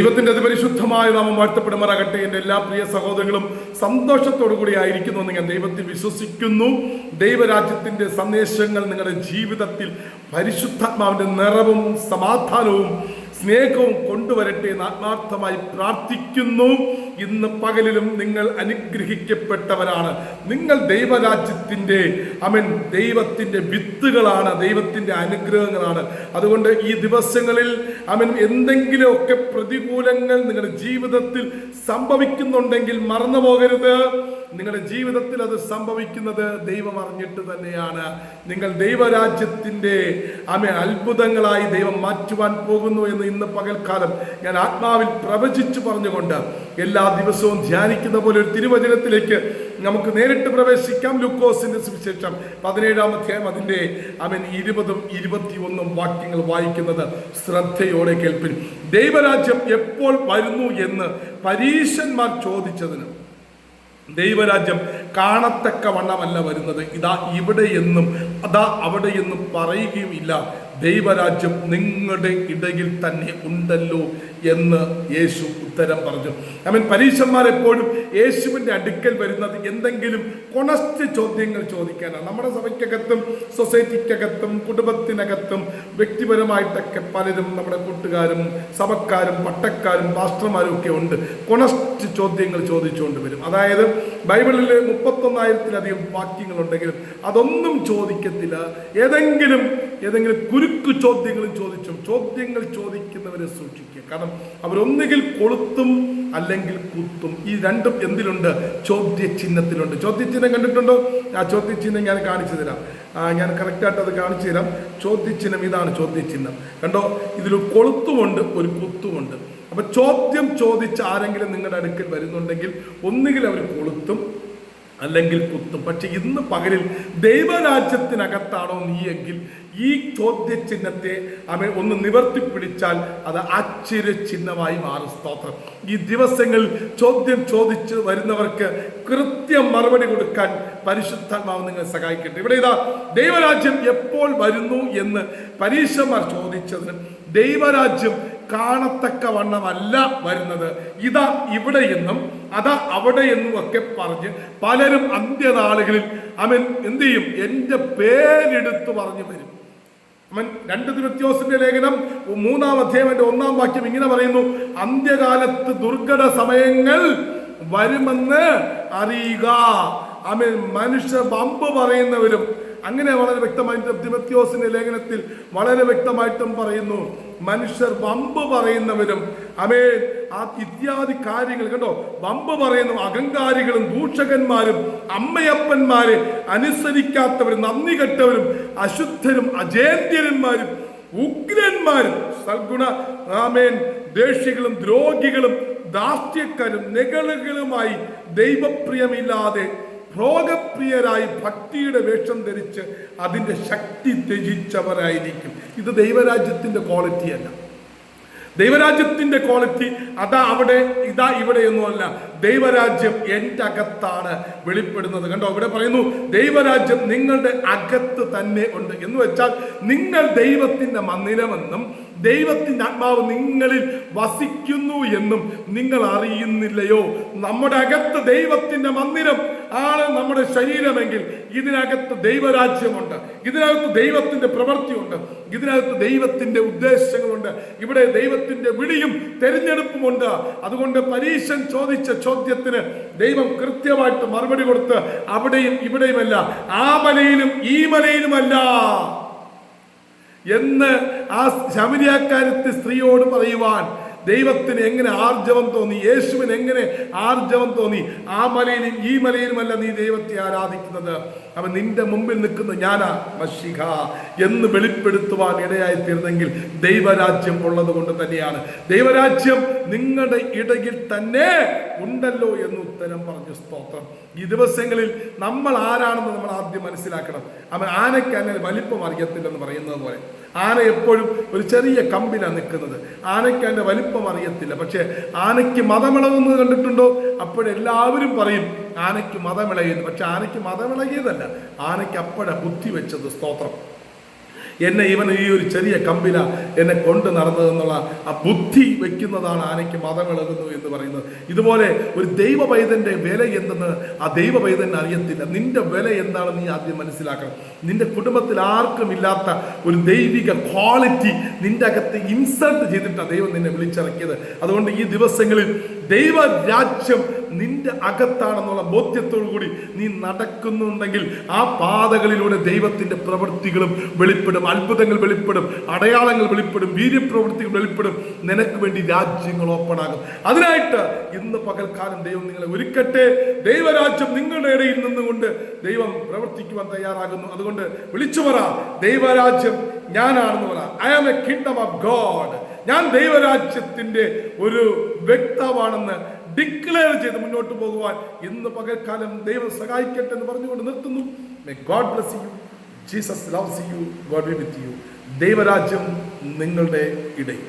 ദൈവത്തിന്റെ അതിപരിശുദ്ധമായ നാമം വാഴ്ത്തപ്പെടുമാറാകട്ടെ. എന്റെ എല്ലാ പ്രിയ സഹോദരങ്ങളും സന്തോഷത്തോടു കൂടി ആയിരിക്കുന്നു എന്ന് ഞാൻ ദൈവത്തിൽ വിശ്വസിക്കുന്നു. ദൈവരാജ്യത്തിന്റെ സന്ദേശങ്ങൾ നിങ്ങളുടെ ജീവിതത്തിൽ പരിശുദ്ധാത്മാവിന്റെ നിറവും സമാധാനവും സ്നേഹവും കൊണ്ടുവരട്ടെ എന്ന് ആത്മാർത്ഥമായി പ്രാർത്ഥിക്കുന്നു. ഇന്ന് പകലിലും നിങ്ങൾ അനുഗ്രഹിക്കപ്പെട്ടവരാണ്. നിങ്ങൾ ദൈവരാജ്യത്തിന്റെ അമൻ ദൈവത്തിന്റെ വിത്തുകളാണ് ദൈവത്തിന്റെ അനുഗ്രഹങ്ങളാണ്. അതുകൊണ്ട് ഈ ദിവസങ്ങളിൽ അവൻ എന്തെങ്കിലുമൊക്കെ പ്രതികൂലങ്ങൾ നിങ്ങളുടെ ജീവിതത്തിൽ സംഭവിക്കുന്നുണ്ടെങ്കിൽ മറന്നു പോകരുത്. നിങ്ങളുടെ ജീവിതത്തിൽ അത് സംഭവിക്കുന്നത് ദൈവം അറിഞ്ഞിട്ട് തന്നെയാണ്. നിങ്ങൾ ദൈവരാജ്യത്തിന്റെ അമ അത്ഭുതങ്ങളായി ദൈവം മാറ്റുവാൻ പോകുന്നു എന്ന് ഇന്ന് പകൽക്കാലം ഞാൻ ആത്മാവിൽ പ്രവചിച്ചു പറഞ്ഞുകൊണ്ട് എല്ലാ ദിവസവും ധ്യാനിക്കുന്ന പോലെ ഒരു തിരുവചനത്തിലേക്ക് നമുക്ക് നേരിട്ട് പ്രവേശിക്കാം. ലുക്കോസിന്റെ സുവിശേഷം പതിനേഴാം അധ്യായം അതിന്റെ അവൻ ഇരുപതും ഇരുപത്തിയൊന്നും വാക്യങ്ങൾ വായിക്കുന്നത് ശ്രദ്ധയോടെ കേൾപ്പിൻ. ദൈവരാജ്യം എപ്പോൾ വരുന്നു എന്ന് പരീശന്മാർ ചോദിച്ചതിന് ദൈവരാജ്യം കാണത്തക്ക വണ്ണമല്ല വരുന്നത്. ഇതാ ഇവിടെ എന്നും അതാ അവിടെ എന്നും പറയുകയും ഇല്ല ദൈവരാജ്യം നിങ്ങളുടെ ഇടയിൽ തന്നെ ഉണ്ടല്ലോ എന്ന് യേശു ഉത്തരം പറഞ്ഞു. അവൻ പരീക്ഷന്മാർ എപ്പോഴും യേശുവിന്റെ അടുക്കൽ വരുന്നത് എന്തെങ്കിലും കൊണസ്റ്റ് ചോദ്യങ്ങൾ ചോദിക്കാനാണ്. നമ്മുടെ സഭയ്ക്കകത്തും സൊസൈറ്റിക്കകത്തും കുടുംബത്തിനകത്തും വ്യക്തിപരമായിട്ടൊക്കെ പലരും നമ്മുടെ കൂട്ടുകാരും സഭക്കാരും പട്ടക്കാരും പാസ്റ്റർമാരും ഒക്കെ ഉണ്ട്. കൊണസ്റ്റ് ചോദ്യങ്ങൾ ചോദിച്ചുകൊണ്ട് വരും. അതായത് ബൈബിളിൽ മുപ്പത്തൊന്നായിരത്തിലധികം വാക്യങ്ങളുണ്ടെങ്കിലും അതൊന്നും ചോദിക്കത്തില്ല. ഏതെങ്കിലും ഏതെങ്കിലും കുരുക്ക് ചോദ്യങ്ങളും ചോദിച്ചും ചോദ്യങ്ങൾ ചോദിക്കുന്നവരെ സൂക്ഷിക്കുക. കാരണം അവരൊന്നുകിൽ കൊളുത്തും അല്ലെങ്കിൽ കുത്തും. ഈ രണ്ടും എന്തിലുണ്ട്? ചോദ്യചിഹ്നത്തിലുണ്ട്. ചോദ്യചിഹ്നം കണ്ടിട്ടുണ്ടോ? ആ ചോദ്യചിഹ്നം ഞാൻ കാണിച്ചു തരാം. ഞാൻ കറക്റ്റായിട്ട് അത് കാണിച്ചു തരാം. ചോദ്യചിഹ്നം ഇതാണ് ചോദ്യചിഹ്നം. കണ്ടോ? ഇതിൽ കൊളുത്തുമുണ്ട് ഒരു കുത്തുമുണ്ട്. അപ്പൊ ചോദ്യം ചോദിച്ച് ആരെങ്കിലും നിങ്ങളുടെ അടുക്കൽ വരുന്നുണ്ടെങ്കിൽ ഒന്നുകിൽ അവർ കൊളുത്തും അല്ലെങ്കിൽ കുത്തും. പക്ഷെ ഇന്ന് പകലിൽ ദൈവരാജ്യത്തിനകത്താണോ നീ എങ്കിൽ ഈ ചോദ്യചിഹ്നത്തെ അവൻ ഒന്ന് നിവർത്തി പിടിച്ചാൽ അത് ആശ്ചര്യചിഹ്നമായി മാറും. സ്തോത്രം. ഈ ദിവസങ്ങളിൽ ചോദ്യം ചോദിച്ച് വരുന്നവർക്ക് കൃത്യം മറുപടി കൊടുക്കാൻ പരിശുദ്ധാത്മാവ് നിങ്ങളെ സഹായിക്കട്ടെ. ഇവിടെ ഇതാ ദൈവരാജ്യം എപ്പോൾ വരുന്നു എന്ന് പരീക്ഷമാർ ചോദിച്ചതിന് ദൈവരാജ്യം കാണത്തക്ക വണ്ണമല്ല വരുന്നത്. ഇതാ ഇവിടെ എന്നും അതാ അവിടെ എന്നും ഒക്കെ പറഞ്ഞ് പലരും അന്ത്യനാളുകളിൽ അവൻ എന്ത് ചെയ്യും? എന്റെ പേരെടുത്ത് പറഞ്ഞു വരും അവൻ രണ്ട് തിരുവത്യോസിന്റെ ലേഖനം മൂന്നാം അധ്യായന്റെ ഒന്നാം വാക്യം ഇങ്ങനെ പറയുന്നു. അന്ത്യകാലത്ത് ദുർഘട സമയങ്ങൾ വരുമെന്ന് അറിയുക. അവൻ മനുഷ്യ പമ്പ് പറയുന്നവരും അങ്ങനെ വളരെ വ്യക്തമായിട്ട് തിമത്യോസിന്റെ ലേഖനത്തിൽ വളരെ വ്യക്തമായിട്ടും പറയുന്നു. മനുഷ്യർ വമ്പ് പറയുന്നവരും അമേ ആ ഇത്യാദി കാര്യങ്ങൾ കണ്ടോ? വമ്പ് പറയുന്ന അഹങ്കാരികളും ദൂഷകന്മാരും അമ്മയപ്പന്മാരെ അനുസരിക്കാത്തവരും നന്ദി കെട്ടവരും അശുദ്ധരും അജേന്ദ്യന്മാരും ഉഗ്രന്മാരും സൽഗുണ ആമേൻ ദേഷ്യകളും ദ്രോഹികളും ദാസ്യക്കാരും നികളുകളുമായി ദൈവപ്രിയമില്ലാതെ ഭോഗപ്രിയരായി ഭക്തിയുടെ വേഷം ധരിച്ച് അതിന്റെ ശക്തി ത്യജിച്ചവരായിരിക്കും. ഇത് ദൈവരാജ്യത്തിന്റെ ക്വാളിറ്റിയല്ല ദൈവരാജ്യത്തിന്റെ ക്വാളിറ്റി അതാ അവിടെ ഇതാ ഇവിടെ ഇവിടെയൊന്നുമല്ല ദൈവരാജ്യം എന്റെ അകത്താണ് വെളിപ്പെടുന്നത്. കണ്ടോ ഇവിടെ പറയുന്നു ദൈവരാജ്യം നിങ്ങളുടെ അകത്ത് തന്നെ ഉണ്ട്. എന്ന് വെച്ചാൽ നിങ്ങൾ ദൈവത്തിന്റെ മന്ദിരമെന്നും ദൈവത്തിന്റെ ആത്മാവ് നിങ്ങളിൽ വസിക്കുന്നു എന്നും നിങ്ങൾ അറിയുന്നില്ലയോ? നമ്മുടെ അകത്ത് ദൈവത്തിന്റെ മന്ദിരം ആണ് നമ്മുടെ ശരീരമെങ്കിൽ ഇതിനകത്ത് ദൈവരാജ്യമുണ്ട്. ഇതിനകത്ത് ദൈവത്തിന്റെ പ്രവൃത്തിയുണ്ട്. ഇതിനകത്ത് ദൈവത്തിന്റെ ഉദ്ദേശങ്ങളുണ്ട്. ഇവിടെ ദൈവത്തിന്റെ വിളിയും തെരഞ്ഞെടുപ്പുമുണ്ട്. അതുകൊണ്ട് പരീശൻ ചോദിച്ച ചോദ്യത്തിന് ദൈവം കൃത്യമായിട്ട് മറുപടി കൊടുത്ത് അവിടെയും ഇവിടെയുമല്ല ആ മലയിലും ഈ മലയിലുമല്ല എന്ന് ആ ശമരിയാക്കാരത്തെ സ്ത്രീയോട് പറയുവാൻ ദൈവത്തിന് എങ്ങനെ ആർജവം തോന്നി? യേശുവിന് എങ്ങനെ ആർജവം തോന്നി? ആ മലയിലും ഈ മലയിലുമല്ല നീ ദൈവത്തെ ആരാധിക്കുന്നത്. അവൻ നിന്റെ മുമ്പിൽ നിൽക്കുന്ന ഞാനാ മഷിക എന്ന് വെളിപ്പെടുത്തുവാൻ ഇടയായി തീർന്നെങ്കിൽ ദൈവരാജ്യം ഉള്ളത് കൊണ്ട് തന്നെയാണ്. ദൈവരാജ്യം നിങ്ങളുടെ ഇടയിൽ തന്നെ ഉണ്ടല്ലോ എന്ന് ഉത്തരം പറഞ്ഞു സ്തോത്രം. ഈ ദിവസങ്ങളിൽ നമ്മൾ ആരാണെന്ന് നമ്മൾ ആദ്യം മനസ്സിലാക്കണം. അവൻ ആനയ്ക്ക് അങ്ങനെ വലിപ്പം അറിയത്തില്ലെന്ന് പറയുന്നത് പോലെ. ആന എപ്പോഴും ഒരു ചെറിയ കമ്പിലാണ് നിൽക്കുന്നത്. ആനയ്ക്ക് അതിന്റെ വലിപ്പം അറിയത്തില്ല. പക്ഷേ ആനയ്ക്ക് മതമിളകുന്നത് കണ്ടിട്ടുണ്ടോ? അപ്പോഴെല്ലാവരും പറയും ആനയ്ക്ക് മതമിളകിയത്. പക്ഷെ ആനയ്ക്ക് മതമിളകിയതല്ല. ആനയ്ക്ക് അപ്പോഴാണ് ബുദ്ധി വെച്ചത് സ്തോത്രം. എന്നെ ഇവൻ ഈ ഒരു ചെറിയ കമ്പില എന്നെ കൊണ്ട് നടന്നതെന്നുള്ള ആ ബുദ്ധി വെക്കുന്നതാണ് ആനയ്ക്ക് മതമിളകുന്നു എന്ന് പറയുന്നത്. ഇതുപോലെ ഒരു ദൈവ പൈതന്റെ വില എന്തെന്ന് ആ ദൈവ പൈതന് അറിയത്തില്ല. നിന്റെ വില എന്താണെന്ന് നീ ആദ്യം മനസ്സിലാക്കണം. നിന്റെ കുടുംബത്തിൽ ആർക്കും ഇല്ലാത്ത ഒരു ദൈവിക ക്വാളിറ്റി നിന്റെ അകത്ത് ഇൻസൾട്ട് ചെയ്തിട്ടാണ് ദൈവം നിന്നെ വിളിച്ചിറക്കിയത്. അതുകൊണ്ട് ഈ ദിവസങ്ങളിൽ ദൈവരാജ്യം നിന്റെ അകത്താണെന്നുള്ള ബോധ്യത്തോടു കൂടി നീ നടക്കുന്നുണ്ടെങ്കിൽ ആ പാതകളിലൂടെ ദൈവത്തിന്റെ പ്രവൃത്തികളും വെളിപ്പെടും. അത്ഭുതങ്ങൾ വെളിപ്പെടും അടയാളങ്ങൾ വെളിപ്പെടും വീര്യപ്രവൃത്തികൾ വെളിപ്പെടും. നിനക്ക് വേണ്ടി രാജ്യങ്ങൾ ഓപ്പൺ ആകും. അതിനായിട്ട് ഇന്ന് പകൽക്കാലം ദൈവം നിങ്ങളെ ഒരുക്കട്ടെ. ദൈവരാജ്യം നിങ്ങളുടെ ഇടയിൽ നിന്നുകൊണ്ട് ദൈവം പ്രവർത്തിക്കുവാൻ തയ്യാറാകുന്നു. അതുകൊണ്ട് വിളിച്ചു പറ ദൈവരാജ്യം ഞാനാണെന്ന് പറ. I am a kingdom of god ഞാൻ ദൈവരാജ്യത്തിന്റെ ഒരു വ്യക്തമാണെന്ന് ഡിക്ലെയർ ചെയ്ത് മുന്നോട്ട് പോകുവാൻ ഇന്ന് പകൽക്കാലം ദൈവം സഹായിക്കട്ടെ എന്ന് പറഞ്ഞുകൊണ്ട് നിർത്തുന്നു. May god bless you Jesus loves you god be with you ദൈവരാജ്യം നിങ്ങളുടെ ഇടയിൽ.